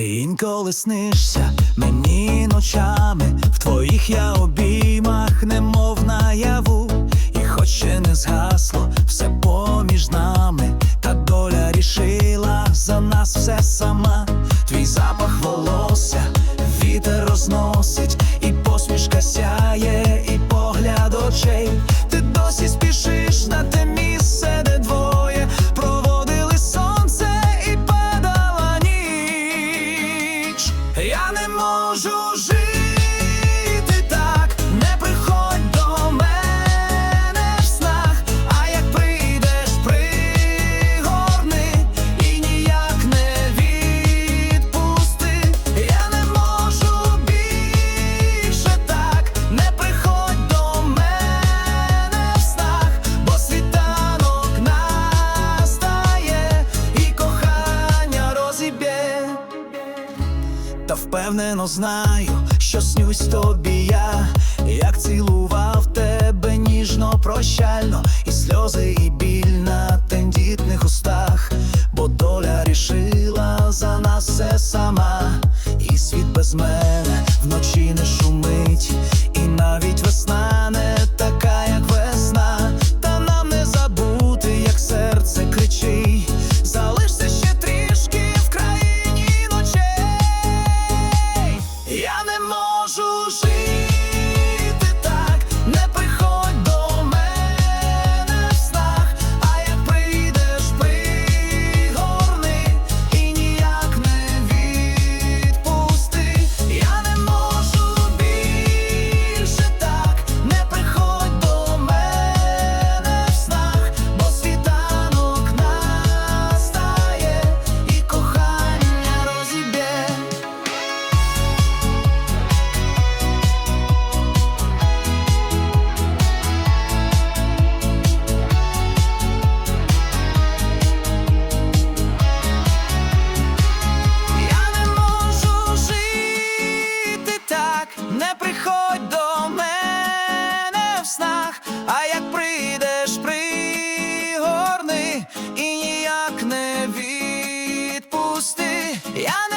Ти інколи снишся мені ночами, в твоїх я обіймах, немов наяву, і хоч ще не згасло все поміж нами, та доля рішила за нас все сама. я не можу жити. та впевнено знаю, що снюсь тобі я, як цілував тебе ніжно, прощально, і сльози, і біль на тендітних устах, бо доля рішила за нас все сама, і світ без мене. Я не можу жити. Yeah.